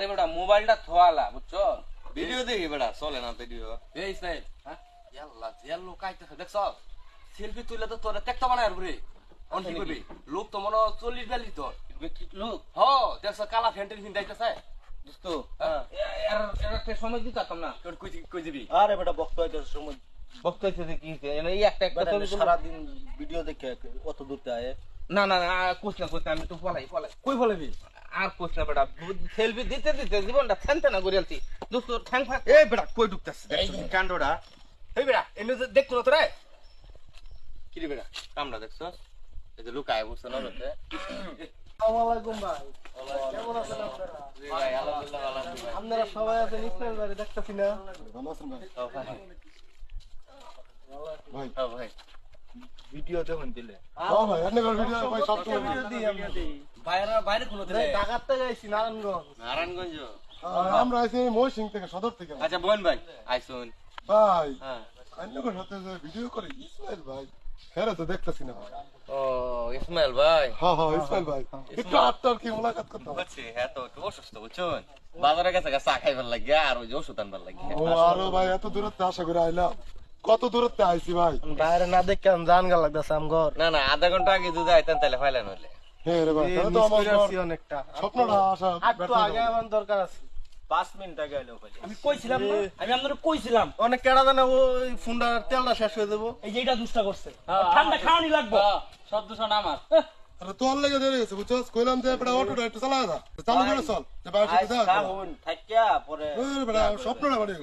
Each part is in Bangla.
আরে বেটা মোবাইলটা থোয়ালা বুঝছ? ভিডিও দেখি বেড়া চলে না ভিডিও এই ইসমাইল হ্যাঁ? ইয়াল্লা জিয়াল লোক আইতেছে দেখছ? সেলফি তুইলে তো তোর একটা বানায় আর রে। অন কি করবি লোক তো মনে চল্লিশ বিয়াল্লিশ তোর লোক? হ দেখছ কালা ফ্যান্টের ফিন দোস্ত হ্যাঁ। এর এর একটা সময় দিতাম না। তোর কই কই দিবি? আরে বেটা বক্ত সময় বক্তব্য কি এই একটা একটা বেটা তুলে- সারাদিন ভিডিও দেখে কত দূরতে আয় না না না কোচ না কোচ আমি তো পলাই পলাই কই বলবি? আর কোচ না বেটা। সেলফি দিতে দিতে জীবনটা ফ্যানতে না করিয়ালছি দোস্ত ঠ্যাং ফাঁক এই বেড়া কই ঢুকতাছে কাণ্ডটা। এই বেটা এমনি তো দেখতো না তোরে কি রে বেড়া কামড়া দেখছ এই যে লুকায় বসছে না রতে আসসালামাইকুম ভাই। কেমন আছেন আপনারা? ভাই আলহামদুলিল্লাহ আলহামদুলিল্লাহ। আপনারা সবাই আছেন ইসমাইল ভাই দেখতেছি না। ভাই। হ্যাঁ ভাই ভিডিও দেখুন দিলে বাইরে বাইরে কোনো দিলে ঢাকার থেকে আইছি নারায়ণগঞ্জ। নারায়ণগঞ্জ? আমরা আইছি মহসিং থেকে সদর থেকে। আচ্ছা বোন ভাই আইসুন ভাই হ্যাঁ। অন্যকের সাথে যে ভিডিও করে ইসমাইল ভাই। হ্যাঁ তো দেখতেছি না ভাই। ও ইসমাইল ভাই। হ্যাঁ হ্যাঁ ইসমাইল ভাই। একটু আটটার কি মোলাকাত করতে হবে? বুঝছি হ্যাঁ তো একটু অসুস্থ বুঝছেন? বাজারে গেছে চা খাইবার লাগে আর ওই যে ওষুধ আনবার লাগে ও আরও ভাই এত দূরত্বে আশা করে আইলাম। কত দূরত্বে আইছি ভাই? বাইরে না দেখে আমি জান গা লাগতেছে আম ঘর না না আধা ঘণ্টা আগে যদি আইতেন তাহলে ফাইলেন হইলে হ্যাঁ রে ভাই তাহলে তো আমার অনেকটা। স্বপ্নটা আশা একটু ব্যর্থ আগে আমার দরকার আছে। পাঁচ মিনিট আগে এলো আমি কইছিলাম না আমি আপনাদের কইছিলাম। অনেক কেডা জানে ওই ফোনটা তেলটা শেষ হয়ে যাব। এই যে এটা দুষ্টা করছে। ঠান্ডা খাওয়ানি লাগবে। সব দূষণ আমার। আরে তোর লেগে দেরি হয়েছে বুঝছস? কইলাম যে বেটা অটোটা একটু চালা যা। চালু করে চল। যে বাইরে যা। থাকিয়া পরে ওরে বড় স্বপ্ন না বাড়ি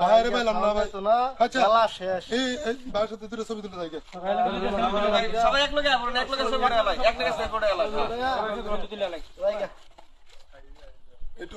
বাইরে না ভাই। তো না। আচ্ছা। চালা শেষ। এই এই বাইরের সাথে ছবি তুলে সবাই এক লগে আপনার এক লগে সব করে আলাই এক লগে সব করে আলাই একটু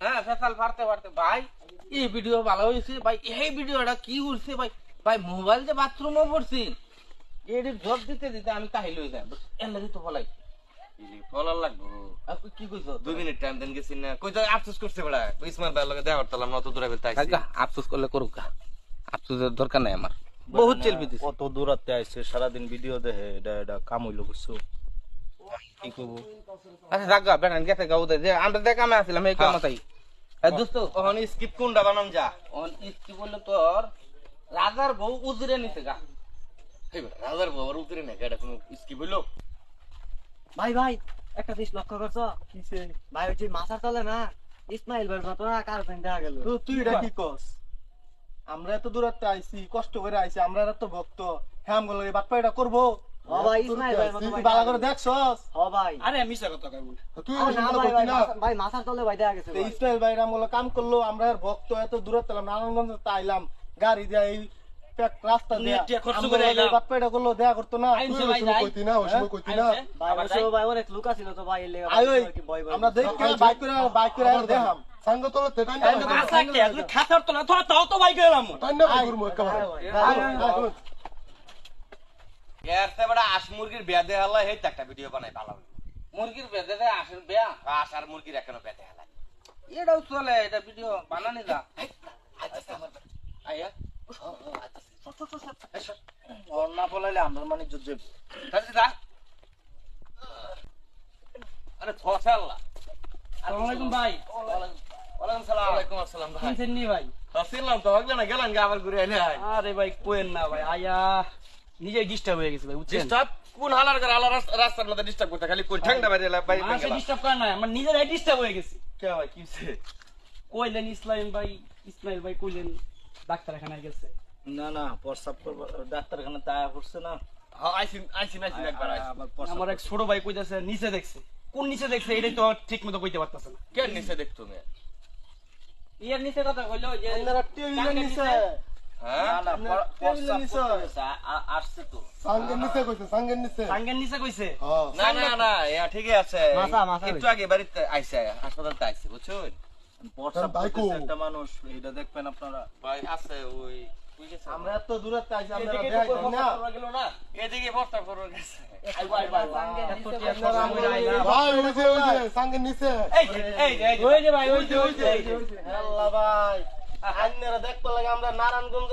হ্যাঁ ফেসাল ফাড়তে ফাড়তে ভাই এই ভিডিও ভালো হয়েছে। ভাই এই ভিডিওটা কি উঠছে ভাই ভাই মোবাইল যে বাথরুমে পড়ছি এটি জব দিতে দিতে আমি কাহিল হয়ে যাই। এর লাগি তো বলাই। লাগবো। কি কইছো? দুই মিনিট টাইম দেন গেছি না। কই তো আফসোস করছে বেটা কই ইসমাইল ভাই লগে দেখা করতাম না অত দূরে ফেলতে আইছি। কাকা আফসোস করলে করুক আফসোসের দরকার নাই আমার। বহুত চেলবি দিছে কত দূরাতে আইছে সারাদিন ভিডিও দেখে এটা এটা কাম হইল বুঝছ কি করব আচ্ছা জাগা বেড়ান গেছে গা উদয় যে আমরা দেখ আমি আসলাম এই এ দোস্ত ওখানে স্কিপ কোনটা বানাম যা? বলল তোর? রাজার বউ উজরে নিতে গা। রাজার বাবার উতরে না এটা কোনো স্কিপ হইল? ভাই ভাই একটা জিনিস লক্ষ্য করছ? কিসে? ভাই ওই যে তলে না ইসমাইল ভাই মতো না কার দেখা গেল। তুই এটা কি কস? আমরা এত দূরাতে আইছি কষ্ট করে আইছি আমরা এত ভক্ত হ্যাঁ আমগুলো এই বাটপা এটা করব? কাম করল আমরা ভক্ত এত দূরাতে এলাম নারায়ণগঞ্জ আইলাম গাড়ি দিয়ে এই রাস্তা দিয়ে খরচ করে আইলাম। বাটপা এটা করল দেখা করতো না। তুই ওই সময় কইতি না ওই সময় কইতি না। ভাই ওসব ভাই অনেক লুকা ছিল তো ভাই লেগে আমরা দেখি বাইক করে বাইক করে দেখাম। সাঙ্গ তোলে তেটাই না আশা কি খাতার তো না তো তো ভাই গেলাম তাই না ভাই গুরমু একেবারে এরতে বেটা আশ মুরগির বিয়া দেয়া হলা হেই একটা ভিডিও বানাই ভালো মুরগির বেঁধে দেয় আসেন বেয়া? আশ আর মুরগির এখনও বেতে হেলা এটাও চলে এটা ভিডিও বানানি যা। আইয়া ওর না বলাইলে আমরা মানে যুদ্ধ যা। আরে ফসাল্লা। আসসালামু আলাইকুম ভাই। ওয়ালাইকুম সালাম। ওয়ালাইকুম আসসালাম ভাই। কিনছেন নি ভাই? হাসিলাম তো হগলে না? গেলাম আবার ঘুরে আইলে আরে ভাই কোয়েন না ভাই আয়া। নিজে ডিস্টার্ব হয়ে গেছে ভাই বুঝছেন? ডিস্টার্ব কোন হালার করে আলা রাস্তার মধ্যে ডিস্টার্ব করতে খালি কোন ঠান্ডা বাইরে বাইরে মানুষে গেলা ডিস্টার্ব করে না আমার নিজেরাই ডিস্টার্ব হয়ে গেছি। কে ভাই কিছে কইলেন ইসলাম ভাই ইসমাইল ভাই কইলেন ডাক্তারখানায় গেছে। না না প্রস্রাব করব ডাক্তারখানা তায়া করছে না। হ্যাঁ আইছিন আইছিন আইছিন একবার আমার এক ছোট ভাই কইতাছে নিচে দেখছে। কোন নিচে দেখছে এটাই তো ঠিক মতো কইতে পারতাছে না। কে নিচে দেখতো মে ইয়ের নিচে কথা কইলো যে আপনারা টেবিলের নিচে। না, পর- টেবিলে প্রস্তাব নিছো? করতে গেছে, আ- আ- আসছে তো। সাঙ্গের নিচে কইছে সাঙ্গের নিচে। সাঙ্গের নিচে কইছে? না না না ঠিকই আছে। মাথা, মাথা একটু আগে বাড়িতে আইছে হাসপাতালতে আইছে বুঝছেন? প্রস্তাব বাইকো। করতেছে একটা মানুষ এটা দেখবেন আপনারা। ভাই আছে ওই আমরা এত আমরা এদিকে দেখাই না। গেল না। এদিকে প্রস্তাব করবে গেছে। আইবো আইবো আইবো আপনারা আমরা আইলাম। ভাই ওই যে ওই যে সাঙ্গের নিচে। এই এই যে এই যে। ওই যে ভাই ওই যে ওই যে। আল্লাহ ভাই। আইনারা দেখতে লাগে আমরা নারায়ণগঞ্জ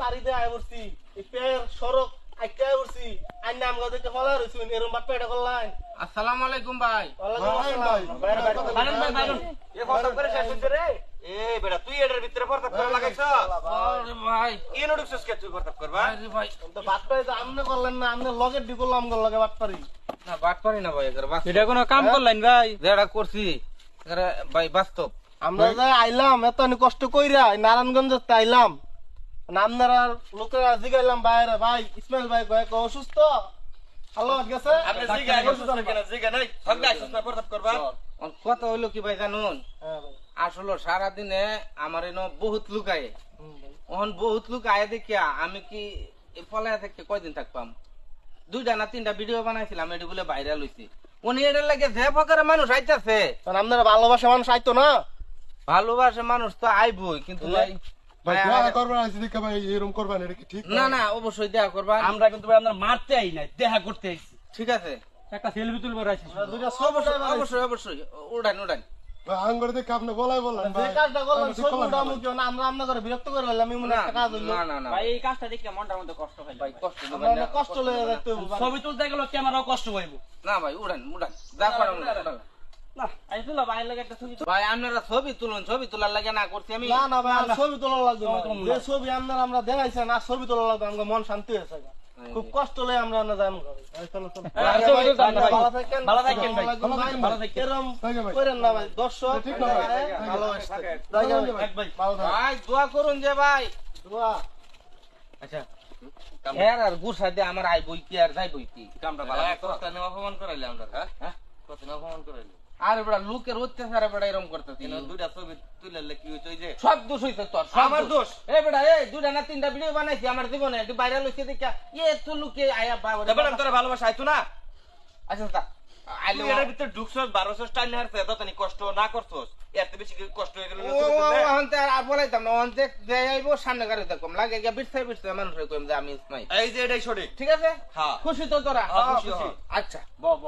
পারি দিয়ে আয় পড়ছি। পের সড়ক আইতে পড়ছি। আইনা আমগা দেখতে ফলা রইছি এরম বাট পেটা করলাই আসসালামু আলাইকুম ভাই। ওয়ালাইকুম ভাই, আসসালাম। ভাই। বাইরে বাইরে বাইরন ভাই বাইরন এ প্রস্তাব করে শেষ হইছে রে। এ বেটা তুই এটার ভিতরে প্রস্তাব করে লাগাইছ? ভাই ইনো ঢুকছস কে তুই প্রস্তাব করবা? ভাই। তো বাট পাই তো আমনে করলেন না আমনে লগে ডি করলাম আমগো লগে পারি। না পারি ভাই এটা কোনো কাম করলেন ভাই? যেটা করছি ভাই বাস্তব। আমরা যে আইলাম এত কষ্ট কইরা নারায়ণগঞ্জ আইলাম। লোকেরা জিগাইলাম বাইরে ভাই ইসমাইল ভাই কয় কয় অসুস্থ? কথা হইল কি ভাই জানুন? হ্যাঁ আসলে সারাদিনে আমার এনে বহুত লোক আয়ে। ওহন বহুত লোক আয়ে দেখিয়া আমি কি এই ফলায়া থেকে কয়দিন থাকবাম? দুইটা না তিনটা ভিডিও বানাইছিলাম এটি বলে ভাইরাল হইছে। উনি এটার লাগে যে প্রকারের মানুষ আইতাছে। আপনারা ভালোবাসা মানুষ আইতো না? ভালোবাসে মানুষ তো আইবই কিন্তু না না অবশ্যই দেখা করবা আমরা কিন্তু মারতে আই নাই দেখা করতে আইছি। ঠিক আছে। একটা সেলফি তুলবো আইছি আমরা দুইটা সব অবশ্যই অবশ্যই উড়ান উড়ান। ভাই দেখে আপনি বলাই যে কাজটা করলাম না উল্টা মুখে না আমরা আমরা করে বিরক্ত করে ফেললাম এমন না একটা কাজ হইল। না না না। ভাই এই কাজটা দেখলে মনটার মধ্যে কষ্ট হয় ভাই কষ্ট না। কষ্ট লয়ে যাইতে ভাই। ছবি তুলতে গেলে ক্যামেরাও কষ্ট হইব না ভাই উড়ান উড়ান। যা করেন উড়ান। ভাই ছবি আপনারা ছবি তুলুন ছবি তোলার লাগে না করছি আমি না না ভাই ছবি তোলা লাগবে যে ছবি আপনারা আমরা দেখাইছেন আর ছবি তোলা লাগবে মন শান্তি হয়েছে খুব কষ্ট লয়ে আমরা না হ্যাঁ, আচ্ছা হ্যাঁ আই বই কি আর যাই বই কি কামটা ভালো না অপমান করাইলে আমরা? হ্যাঁ? কত না অপমান করাইলে? আর বেড়া লোকের অত্যাচারে বেড়া এরকম দুইটা ছবি তুলে কি ওই যে সব দোষ হইছে তোর আমার দোষ? বেড়া এই দুইটা না তিনটা ভিডিও বানাইছি আমার জীবনে একটু ভাইরাল হইছে দেখা এ তো লোকে আয়া বাবা তোরা ভালোবাসা আইতো না? আচ্ছা তা আইলো ঢুকছস তানি কষ্ট না করছস? বেশি কষ্ট হয়ে গেল ও অন্তে আর বলাইতাম না অন্তে যে আইবো সামনে গাড়ি দেখম লাগে গিয়া বিটছে বিটছে মানুষ কইম যে আমি এই যে এটাই সঠিক। ঠিক আছে? হ্যাঁ। খুশি তো তোরা? হ্যাঁ, খুশি। আচ্ছা। ব ব।